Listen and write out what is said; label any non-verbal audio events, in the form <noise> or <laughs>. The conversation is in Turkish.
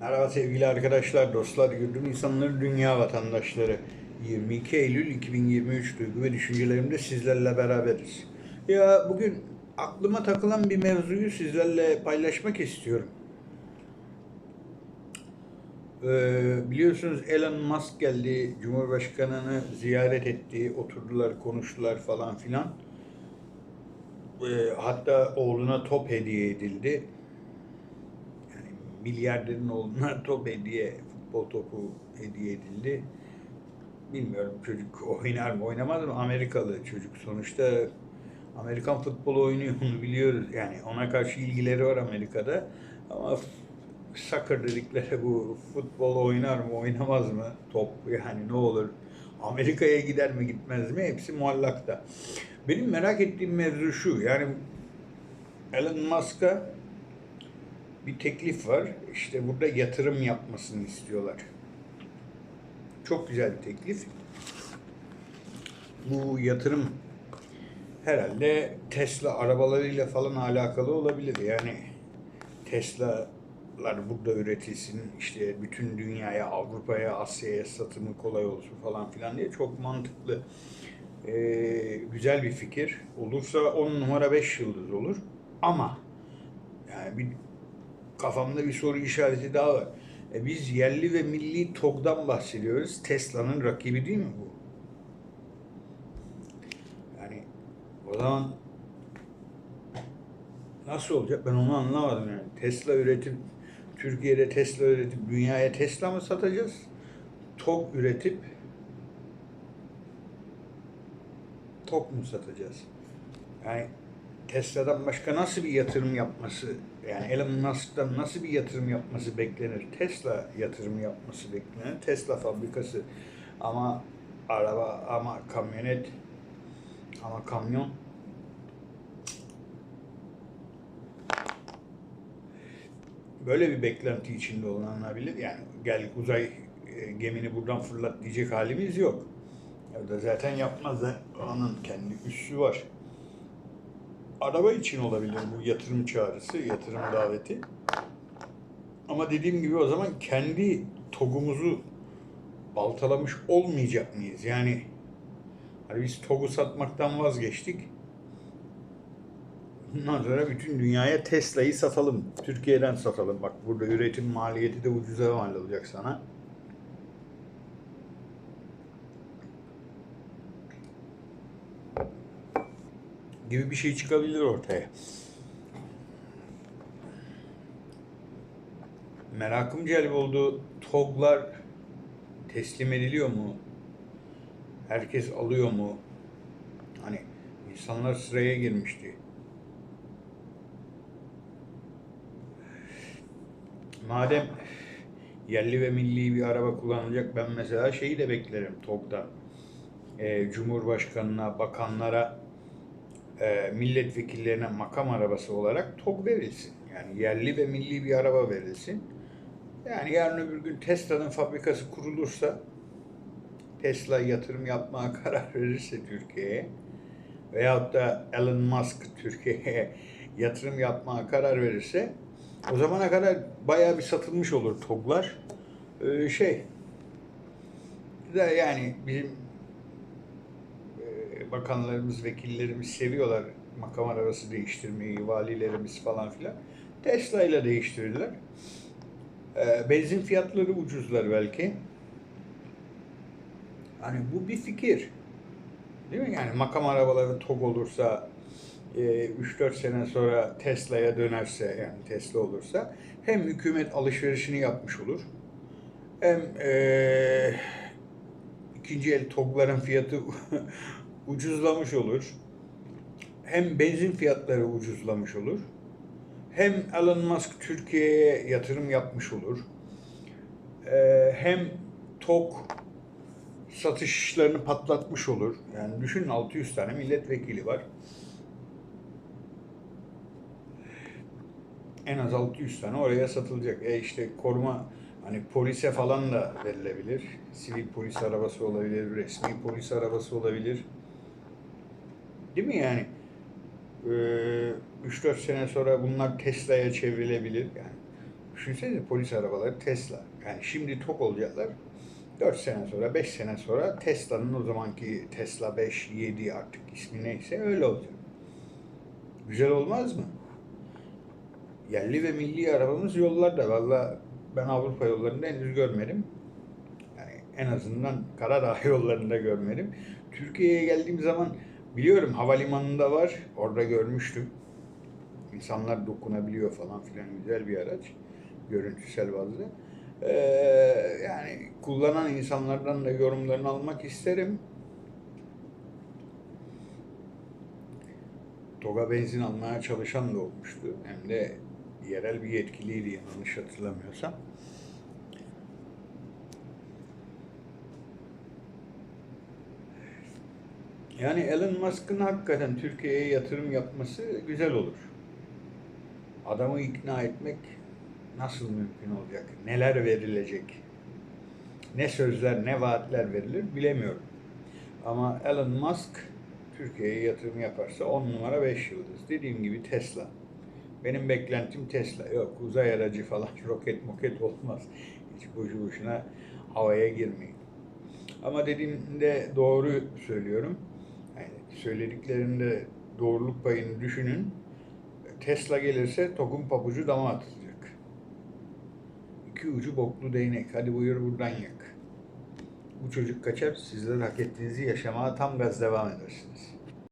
Merhaba sevgili arkadaşlar, dostlar, güldüm insanları, dünya vatandaşları. 22 Eylül 2023 duygu ve düşüncelerimde sizlerle beraberiz. Ya bugün aklıma takılan bir mevzuyu sizlerle paylaşmak istiyorum. Ee, biliyorsunuz Elon Musk geldi, Cumhurbaşkanı'nı ziyaret etti, oturdular, konuştular falan filan. Ee, hatta oğluna top hediye edildi milyarderin oğluna <laughs> top hediye, futbol topu hediye edildi. Bilmiyorum çocuk oynar mı oynamaz mı? Amerikalı çocuk sonuçta Amerikan futbolu oynuyor onu <laughs> biliyoruz. Yani ona karşı ilgileri var Amerika'da. Ama soccer dedikleri bu futbol oynar mı oynamaz mı? Top yani ne olur? Amerika'ya gider mi gitmez mi? Hepsi muallakta. Benim merak ettiğim mevzu şu. Yani Elon Musk'a bir teklif var. İşte burada yatırım yapmasını istiyorlar. Çok güzel bir teklif. Bu yatırım herhalde Tesla arabalarıyla falan alakalı olabilir. Yani Tesla'lar burada üretilsin, işte bütün dünyaya, Avrupa'ya, Asya'ya satımı kolay olsun falan filan diye çok mantıklı. Ee, güzel bir fikir. Olursa 10 numara 5 yıldız olur. Ama yani bir kafamda bir soru işareti daha var. E biz yerli ve milli TOG'dan bahsediyoruz. Tesla'nın rakibi değil mi bu? Yani o zaman nasıl olacak ben onu anlamadım yani. Tesla üretip Türkiye'de Tesla üretip dünyaya Tesla mı satacağız? TOG üretip TOG mu satacağız? Yani Tesla'dan başka nasıl bir yatırım yapması, yani Elon Musk'tan nasıl bir yatırım yapması beklenir? Tesla yatırım yapması beklenir. Tesla fabrikası ama araba ama kamyonet ama kamyon böyle bir beklenti içinde olunabilir. Yani gel uzay e, gemini buradan fırlat diyecek halimiz yok. Ya da zaten yapmaz da onun kendi üssü var. Araba için olabilir bu yatırım çağrısı, yatırım daveti. Ama dediğim gibi o zaman kendi TOG'umuzu baltalamış olmayacak mıyız? Yani hani biz TOG'u satmaktan vazgeçtik. Bundan sonra bütün dünyaya Tesla'yı satalım. Türkiye'den satalım. Bak burada üretim maliyeti de ucuza mal olacak sana. Gibi bir şey çıkabilir ortaya. Merakım celp oldu. TOG'lar teslim ediliyor mu? Herkes alıyor mu? Hani insanlar sıraya girmişti. Madem yerli ve milli bir araba kullanılacak ben mesela şeyi de beklerim TOG'da. Ee, Cumhurbaşkanına, bakanlara, e, milletvekillerine makam arabası olarak TOG verilsin. Yani yerli ve milli bir araba verilsin. Yani yarın öbür gün Tesla'nın fabrikası kurulursa Tesla yatırım yapmaya <laughs> karar verirse Türkiye'ye veyahut da Elon Musk Türkiye'ye <laughs> yatırım yapmaya karar verirse o zamana kadar bayağı bir satılmış olur TOG'lar. Ee, şey yani bizim bakanlarımız, vekillerimiz seviyorlar makam arabası değiştirmeyi, valilerimiz falan filan. Tesla ile değiştirirler. Ee, benzin fiyatları ucuzlar belki. Hani bu bir fikir. Değil mi? Yani makam arabaları TOG olursa e, 3-4 sene sonra Tesla'ya dönerse yani Tesla olursa hem hükümet alışverişini yapmış olur hem e, ikinci el TOG'ların fiyatı <laughs> ucuzlamış olur. Hem benzin fiyatları ucuzlamış olur. Hem Elon Musk Türkiye'ye yatırım yapmış olur. Ee, hem TOG satışlarını patlatmış olur. Yani düşünün 600 tane milletvekili var. En az 600 tane oraya satılacak. E işte koruma hani polise falan da verilebilir. Sivil polis arabası olabilir, resmi polis arabası olabilir. Değil mi yani? Ee, 3-4 sene sonra bunlar Tesla'ya çevrilebilir. Yani Düşünsenize polis arabaları Tesla. Yani şimdi tok olacaklar. 4 sene sonra, 5 sene sonra Tesla'nın o zamanki Tesla 5, 7 artık ismi neyse öyle olacak. Güzel olmaz mı? Yerli ve milli arabamız yollarda. Valla ben Avrupa yollarında henüz görmedim. Yani en azından Karadağ <laughs> yollarında görmedim. Türkiye'ye geldiğim zaman biliyorum havalimanında var. Orada görmüştüm. İnsanlar dokunabiliyor falan filan güzel bir araç. Görüntüsel bazda. Ee, yani kullanan insanlardan da yorumlarını almak isterim. Toga benzin almaya çalışan da olmuştu. Hem de yerel bir yetkiliydi yanlış hatırlamıyorsam. Yani Elon Musk'ın hakikaten Türkiye'ye yatırım yapması güzel olur. Adamı ikna etmek nasıl mümkün olacak? Neler verilecek? Ne sözler, ne vaatler verilir bilemiyorum. Ama Elon Musk Türkiye'ye yatırım yaparsa 10 numara 5 yıldız. Dediğim gibi Tesla. Benim beklentim Tesla. Yok uzay aracı falan <laughs> roket moket olmaz. Hiç boşu boşuna havaya girmeyin. Ama dediğimde doğru söylüyorum. Söylediklerimde doğruluk payını düşünün. Tesla gelirse tokun pabucu dama atılacak. İki ucu boklu değnek. Hadi buyur buradan yak. Bu çocuk kaçar. Sizler hak ettiğinizi yaşamaya tam gaz devam edersiniz.